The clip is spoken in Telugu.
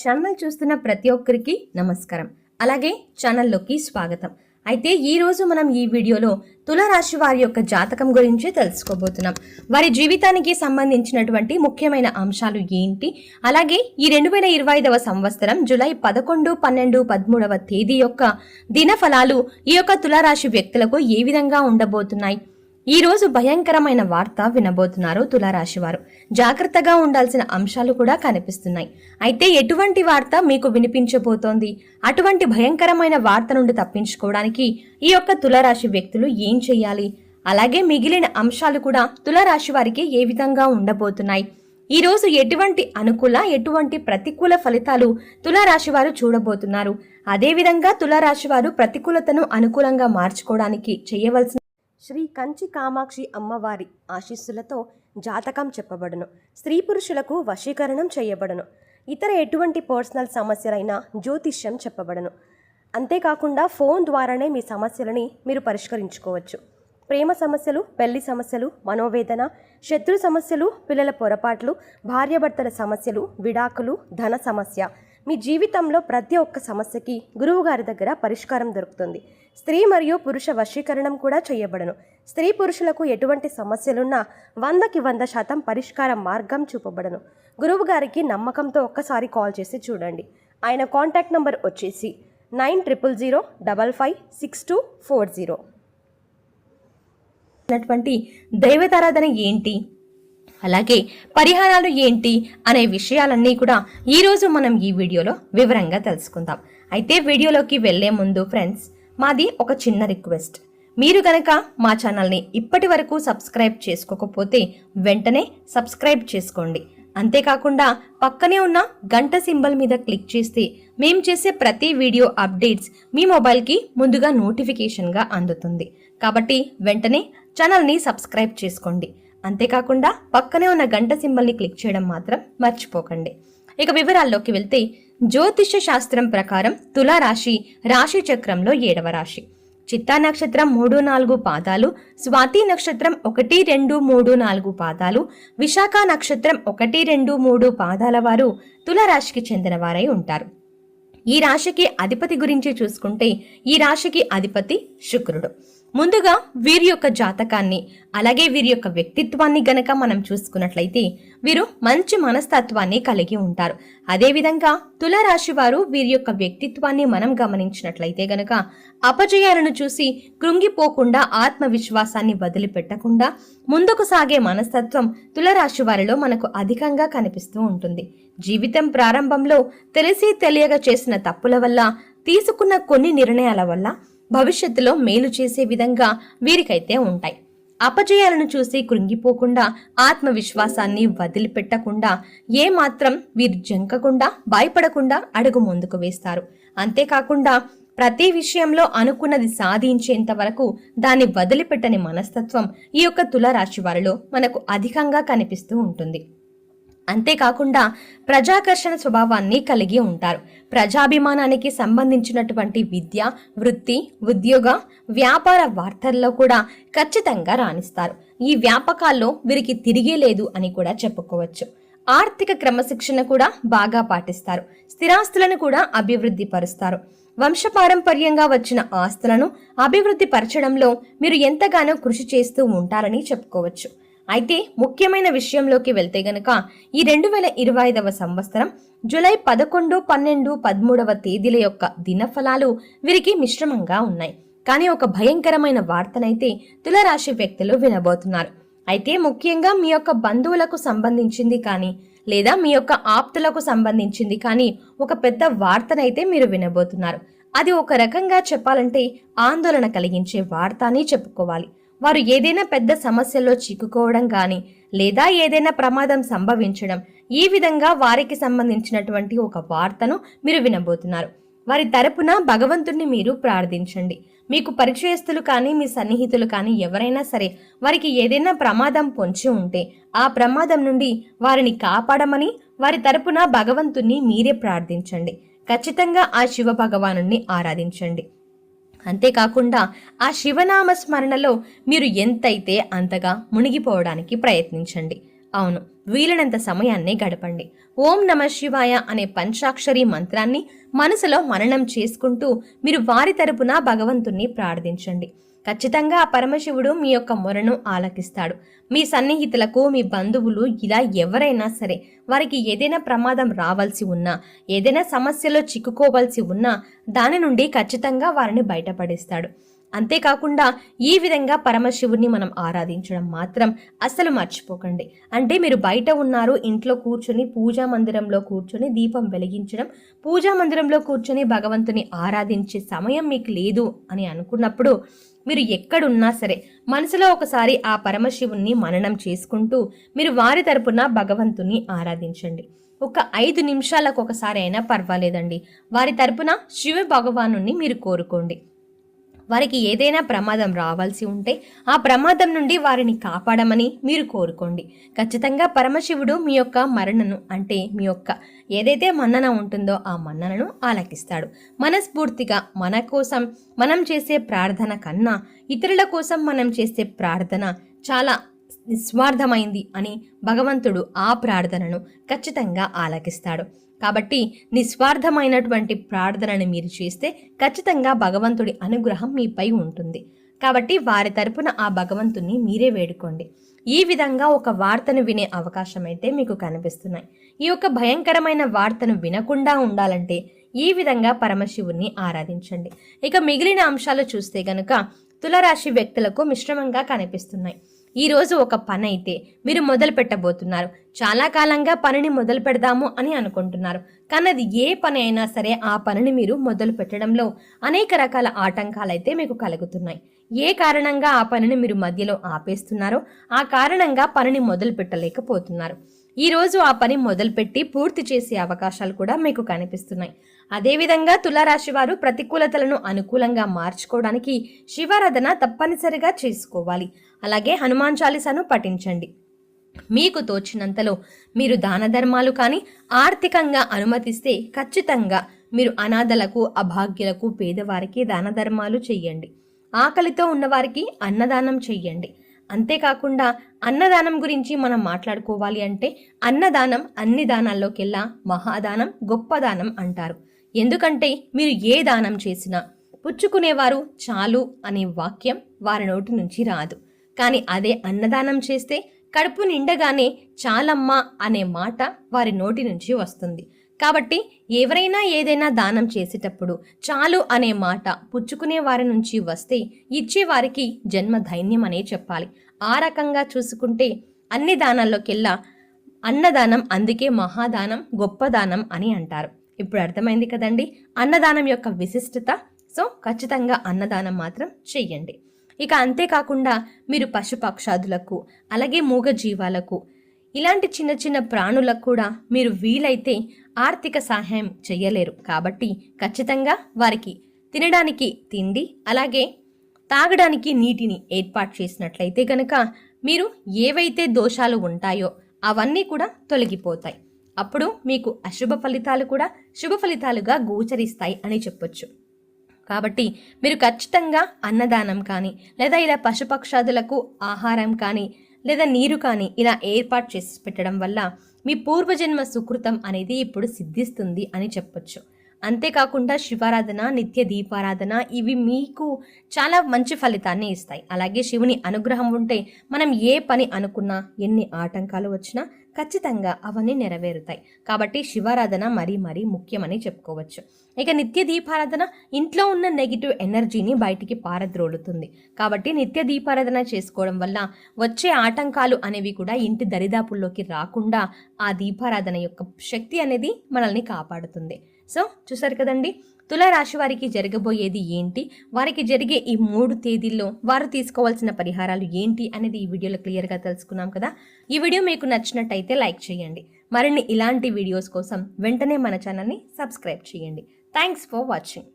ఛానల్ చూస్తున్న ప్రతి ఒక్కరికి నమస్కారం. అలాగే ఛానల్లోకి స్వాగతం. అయితే ఈరోజు మనం ఈ వీడియోలో తులారాశి వారి యొక్క జాతకం గురించి తెలుసుకోబోతున్నాం. వారి జీవితానికి సంబంధించినటువంటి ముఖ్యమైన అంశాలు ఏంటి? అలాగే ఈ రెండు వేల ఇరవై ఐదవ సంవత్సరం జూలై పదకొండు పన్నెండు పదమూడవ తేదీ యొక్క దినఫలాలు ఈ యొక్క తులారాశి వ్యక్తులకు ఏ విధంగా ఉండబోతున్నాయి? ఈ రోజు భయంకరమైన వార్త వినబోతున్నారు తులారాశి వారు జాగ్రత్తగా ఉండాల్సిన అంశాలు కూడా కనిపిస్తున్నాయి. అయితే ఎటువంటి వార్త మీకు వినిపించబోతోంది? అటువంటి భయంకరమైన వార్త నుండి తప్పించుకోవడానికి ఈ యొక్క తులారాశి వ్యక్తులు ఏం చేయాలి? అలాగే మిగిలిన అంశాలు కూడా తులారాశి వారికి ఏ విధంగా ఉండబోతున్నాయి? ఈ రోజు ఎటువంటి అనుకూల ఎటువంటి ప్రతికూల ఫలితాలు తులారాశి వారు చూడబోతున్నారు? అదేవిధంగా తులారాశి వారు ప్రతికూలతను అనుకూలంగా మార్చుకోవడానికి చేయవలసిన శ్రీ కంచి కామాక్షి అమ్మవారి ఆశీస్సులతో జాతకం చెప్పబడును. స్త్రీ పురుషులకు వశీకరణం చేయబడును. ఇతర ఎటువంటి పర్సనల్ సమస్యలైనా జ్యోతిష్యం చెప్పబడును. అంతేకాకుండా ఫోన్ ద్వారానే మీ సమస్యలని మీరు పరిష్కరించుకోవచ్చు. ప్రేమ సమస్యలు పెళ్ళి సమస్యలు మనోవేదన శత్రు సమస్యలు పిల్లల పొరపాట్లు భార్యాభర్తల సమస్యలు విడాకులు ధన సమస్య. మీ జీవితంలో ప్రతి ఒక్క సమస్యకి గురువుగారి దగ్గర పరిష్కారం దొరుకుతుంది. స్త్రీ మరియు పురుష వశీకరణం కూడా చేయబడను. స్త్రీ పురుషులకు ఎటువంటి సమస్యలున్నా వందకి వంద శాతం పరిష్కార మార్గం చూపబడను. గురువు గారికి నమ్మకంతో ఒక్కసారి కాల్ చేసి చూడండి. ఆయన కాంటాక్ట్ నంబర్ వచ్చేసి nine triple zero double five six two four zero. అటువంటి దైవతారాధన ఏంటి? అలాగే పరిహారాలు ఏంటి? అనే విషయాలన్నీ కూడా ఈరోజు మనం ఈ వీడియోలో వివరంగా తెలుసుకుందాం. అయితే వీడియోలోకి వెళ్ళే ముందు ఫ్రెండ్స్ మాది ఒక చిన్న రిక్వెస్ట్. మీరు గనక మా ఛానల్ని ఇప్పటి వరకు సబ్స్క్రైబ్ చేసుకోకపోతే వెంటనే సబ్స్క్రైబ్ చేసుకోండి. అంతేకాకుండా పక్కనే ఉన్న గంట సింబల్ మీద క్లిక్ చేస్తే మేము చేసే ప్రతి వీడియో అప్డేట్స్ మీ మొబైల్కి ముందుగా నోటిఫికేషన్గా అందుతుంది. కాబట్టి వెంటనే ఛానల్ని సబ్స్క్రైబ్ చేసుకోండి. అంతేకాకుండా పక్కనే ఉన్న గంట సింబల్ని క్లిక్ చేయడం మాత్రం మర్చిపోకండి. ఇక వివరాల్లోకి వెళ్తే జ్యోతిష శాస్త్రం ప్రకారం తులారాశి రాశి చక్రంలో ఏడవ రాశి. చిత్తా నక్షత్రం మూడు నాలుగు పాదాలు స్వాతి నక్షత్రం ఒకటి రెండు మూడు నాలుగు పాదాలు విశాఖ నక్షత్రం ఒకటి రెండు మూడు పాదాల వారు తులారాశికి చెందినవారై ఉంటారు. ఈ రాశికి అధిపతి గురించి చూసుకుంటే ఈ రాశికి అధిపతి శుక్రుడు. ముందుగా వీరి యొక్క జాతకాన్ని అలాగే వీరి యొక్క వ్యక్తిత్వాన్ని గనక మనం చూసుకున్నట్లయితే వీరు మంచి మనస్తత్వాన్ని కలిగి ఉంటారు. అదేవిధంగా తులరాశి వారు వీరి యొక్క వ్యక్తిత్వాన్ని మనం గమనించినట్లయితే గనక అపజయాలను చూసి కృంగిపోకుండా ఆత్మవిశ్వాసాన్ని వదిలిపెట్టకుండా ముందుకు సాగే మనస్తత్వం తులరాశి వారిలో మనకు అధికంగా కనిపిస్తూ ఉంటుంది. జీవితం ప్రారంభంలో తెలిసి తెలియక చేసిన తప్పుల వల్ల తీసుకున్న కొన్ని నిర్ణయాల వల్ల భవిష్యత్తులో మేలు చేసే విధంగా వీరికైతే ఉంటాయి. అపజయాలను చూసి కృంగిపోకుండా ఆత్మవిశ్వాసాన్ని వదిలిపెట్టకుండా ఏమాత్రం వీరు జంకకుండా భయపడకుండా అడుగు ముందుకు వేస్తారు. అంతేకాకుండా ప్రతి విషయంలో అనుకున్నది సాధించేంత వరకు దాన్ని వదిలిపెట్టని మనస్తత్వం ఈ యొక్క తులరాశి వారిలో మనకు అధికంగా కనిపిస్తూ ఉంటుంది. అంతేకాకుండా ప్రజాకర్షణ స్వభావాన్ని కలిగి ఉంటారు. ప్రజాభిమానానికి సంబంధించినటువంటి విద్య వృత్తి ఉద్యోగ వ్యాపార వార్తల్లో కూడా ఖచ్చితంగా రాణిస్తారు. ఈ వ్యాపకాల్లో వీరికి తిరిగే లేదు అని కూడా చెప్పుకోవచ్చు. ఆర్థిక క్రమశిక్షణ కూడా బాగా పాటిస్తారు. స్థిరాస్తులను కూడా అభివృద్ధి పరుస్తారు. వంశపారంపర్యంగా వచ్చిన ఆస్తులను అభివృద్ధి పరచడంలో మీరు ఎంతగానో కృషి చేస్తూ ఉంటారని చెప్పుకోవచ్చు. అయితే ముఖ్యమైన విషయంలోకి వెళ్తే గనక ఈ రెండు వేల ఇరవై ఐదవ సంవత్సరం జూలై పదకొండు పన్నెండు పదమూడవ తేదీల యొక్క దినఫలాలు వీరికి మిశ్రమంగా ఉన్నాయి. కానీ ఒక భయంకరమైన వార్తనైతే తులరాశి వ్యక్తులు వినబోతున్నారు. అయితే ముఖ్యంగా మీ యొక్క బంధువులకు సంబంధించింది కానీ లేదా మీ యొక్క ఆప్తులకు సంబంధించింది కానీ ఒక పెద్ద వార్తనైతే మీరు వినబోతున్నారు. అది ఒక రకంగా చెప్పాలంటే ఆందోళన కలిగించే వార్త అని చెప్పుకోవాలి. వారు ఏదైనా పెద్ద సమస్యల్లో చిక్కుకోవడం కానీ లేదా ఏదైనా ప్రమాదం సంభవించడం ఈ విధంగా వారికి సంబంధించినటువంటి ఒక వార్తను మీరు వినబోతున్నారు. వారి తరపున భగవంతుణ్ణి మీరు ప్రార్థించండి. మీకు పరిచయస్తులు కానీ మీ సన్నిహితులు కానీ ఎవరైనా సరే వారికి ఏదైనా ప్రమాదం పొంచి ఉంటే ఆ ప్రమాదం నుండి వారిని కాపాడమని వారి తరపున భగవంతుణ్ణి మీరే ప్రార్థించండి. ఖచ్చితంగా ఆ శివ భగవాను ఆరాధించండి. అంతేకాకుండా ఆ శివనామ స్మరణలో మీరు ఎంతైతే అంతగా మునిగిపోవడానికి ప్రయత్నించండి. అవును వీలైనంత సమయాన్ని గడపండి. ఓం నమ శివాయ అనే పంచాక్షరి మంత్రాన్ని మనసులో మననం చేసుకుంటూ మీరు వారి తరపున భగవంతుణ్ణి ప్రార్థించండి. ఖచ్చితంగా ఆ పరమశివుడు మీ యొక్క మొరను ఆలకిస్తాడు. మీ సన్నిహితులకు మీ బంధువులు ఇలా ఎవరైనా సరే వారికి ఏదైనా ప్రమాదం రావాల్సి ఉన్నా ఏదైనా సమస్యలో చిక్కుకోవాల్సి ఉన్నా దాని నుండి ఖచ్చితంగా వారిని బయటపడిస్తాడు. అంతేకాకుండా ఈ విధంగా పరమశివుని మనం ఆరాధించడం మాత్రం అస్సలు మర్చిపోకండి. అంటే మీరు బయట ఉన్నారు ఇంట్లో కూర్చొని పూజా మందిరంలో కూర్చొని దీపం వెలిగించడం పూజా మందిరంలో కూర్చొని భగవంతుని ఆరాధించే సమయం మీకు లేదు అని అనుకున్నప్పుడు మీరు ఎక్కడున్నా సరే మనసులో ఒకసారి ఆ పరమశివుణ్ణి మననం చేసుకుంటూ మీరు వారి తరపున భగవంతుని ఆరాధించండి. ఒక ఐదు నిమిషాలకు ఒకసారి అయినా పర్వాలేదండి. వారి తరపున శివ భగవాను మీరు కోరుకోండి. వారికి ఏదైనా ప్రమాదం రావాల్సి ఉంటే ఆ ప్రమాదం నుండి వారిని కాపాడమని మీరు కోరుకోండి. ఖచ్చితంగా పరమశివుడు మీ యొక్క మరణను అంటే మీ యొక్క ఏదైతే మన్నన ఉంటుందో ఆ మన్ననను ఆలకిస్తాడు. మనస్ఫూర్తిగా మన కోసం మనం చేసే ప్రార్థన కన్నా ఇతరుల కోసం మనం చేసే ప్రార్థన చాలా నిస్వార్థమైంది అని భగవంతుడు ఆ ప్రార్థనను ఖచ్చితంగా ఆలకిస్తాడు. కాబట్టి నిస్వార్థమైనటువంటి ప్రార్థనని మీరు చేస్తే ఖచ్చితంగా భగవంతుడి అనుగ్రహం మీపై ఉంటుంది. కాబట్టి వారి తరపున ఆ భగవంతుణ్ణి మీరే వేడుకోండి. ఈ విధంగా ఒక వార్తను వినే అవకాశం అయితే మీకు కనిపిస్తున్నాయి. ఈ యొక్క భయంకరమైన వార్తను వినకుండా ఉండాలంటే ఈ విధంగా పరమశివుణ్ణి ఆరాధించండి. ఇక మిగిలిన అంశాలు చూస్తే గనుక తులరాశి వ్యక్తులకు మిశ్రమంగా కనిపిస్తున్నాయి. ఈ రోజు ఒక పని అయితే మీరు మొదలు పెట్టబోతున్నారు. చాలా కాలంగా పనిని మొదలు పెడదాము అని అనుకుంటున్నారు. కానీ అది ఏ పని అయినా సరే ఆ పనిని మీరు మొదలు పెట్టడంలో అనేక రకాల ఆటంకాలు అయితే మీకు కలుగుతున్నాయి. ఏ కారణంగా ఆ పనిని మీరు మధ్యలో ఆపేస్తున్నారో ఆ కారణంగా పనిని మొదలు పెట్టలేకపోతున్నారు. ఈ రోజు ఆ పని మొదలుపెట్టి పూర్తి చేసే అవకాశాలు కూడా మీకు కనిపిస్తున్నాయి. అదేవిధంగా తులారాశి వారు ప్రతికూలతలను అనుకూలంగా మార్చుకోవడానికి శివారాధన తప్పనిసరిగా చేసుకోవాలి. అలాగే హనుమాన్ చాలీసాను పఠించండి. మీకు తోచినంతలో మీరు దాన ధర్మాలు కానీ ఆర్థికంగా అనుమతిస్తే ఖచ్చితంగా మీరు అనాథలకు అభాగ్యులకు పేదవారికి దాన ధర్మాలు చెయ్యండి ఆకలితో ఉన్నవారికి అన్నదానం చెయ్యండి అంతేకాకుండా అన్నదానం గురించి మనం మాట్లాడుకోవాలి అంటే అన్నదానం అన్ని దానాల్లోకెల్లా మహాదానం గొప్పదానం అంటారు. ఎందుకంటే మీరు ఏ దానం చేసినా పుచ్చుకునేవారు చాలు అనే వాక్యం వారి నోటి నుంచి రాదు. కానీ అదే అన్నదానం చేస్తే కడుపు నిండగానే చాలమ్మా అనే మాట వారి నోటి నుంచి వస్తుంది. కాబట్టి ఎవరైనా ఏదైనా దానం చేసేటప్పుడు చాలు అనే మాట పుచ్చుకునే వారి నుంచి వస్తే ఇచ్చేవారికి జన్మ ధైన్యం అనే చెప్పాలి. ఆ రకంగా చూసుకుంటే అన్ని దానాల్లోకెల్లా అన్నదానం అందుకే మహాదానం గొప్ప దానం అని అంటారు. ఇప్పుడు అర్థమైంది కదండి? అన్నదానం యొక్క విశిష్టత. సో ఖచ్చితంగా అన్నదానం మాత్రం చెయ్యండి ఇక అంతేకాకుండా మీరు పశుపక్షాదులకు అలాగే మూగ జీవాలకు ఇలాంటి చిన్న చిన్న ప్రాణులకు కూడా మీరు వీలైతే ఆర్థిక సహాయం చేయలేరు. కాబట్టి ఖచ్చితంగా వారికి తినడానికి తిండి అలాగే తాగడానికి నీటిని ఏర్పాటు చేసినట్లయితే కనుక మీరు ఏవైతే దోషాలు ఉంటాయో అవన్నీ కూడా తొలగిపోతాయి. అప్పుడు మీకు అశుభ ఫలితాలు కూడా శుభ ఫలితాలుగా గోచరిస్తాయి అని చెప్పొచ్చు. కాబట్టి మీరు ఖచ్చితంగా అన్నదానం కానీ లేదా ఇలా పశుపక్షాదులకు ఆహారం కానీ లేదా నీరు కానీ ఇలా ఏర్పాటు చేసి పెట్టడం వల్ల మీ పూర్వజన్మ సుకృతం అనేది ఇప్పుడు సిద్ధిస్తుంది అని చెప్పొచ్చు. అంతేకాకుండా శివారాధన నిత్య దీపారాధన ఇవి మీకు చాలా మంచి ఫలితాన్ని ఇస్తాయి. అలాగే శివుని అనుగ్రహం ఉంటే మనం ఏ పని అనుకున్నా ఎన్ని ఆటంకాలు వచ్చినా ఖచ్చితంగా అవన్నీ నెరవేరుతాయి. కాబట్టి శివారాధన మరీ మరీ ముఖ్యమని చెప్పుకోవచ్చు. ఇక నిత్య దీపారాధన ఇంట్లో ఉన్న నెగిటివ్ ఎనర్జీని బయటికి పారద్రోలుతుంది. కాబట్టి నిత్య దీపారాధన చేసుకోవడం వల్ల వచ్చే ఆటంకాలు అనేవి కూడా ఇంటి దరిదాపుల్లోకి రాకుండా ఆ దీపారాధన యొక్క శక్తి అనేది మనల్ని కాపాడుతుంది. సో చూసారు కదండి తులారాశి వారికి జరగబోయేది ఏంటి? వారికి జరిగే ఈ మూడు తేదీల్లో వారు తీసుకోవాల్సిన పరిహారాలు ఏంటి అనేది ఈ వీడియోలో క్లియర్గా తెలుసుకున్నాం కదా. ఈ వీడియో మీకు నచ్చినట్టయితే లైక్ చేయండి. మరిన్ని ఇలాంటి వీడియోస్ కోసం వెంటనే మన ఛానల్ని సబ్స్క్రైబ్ చేయండి. Thanks for watching.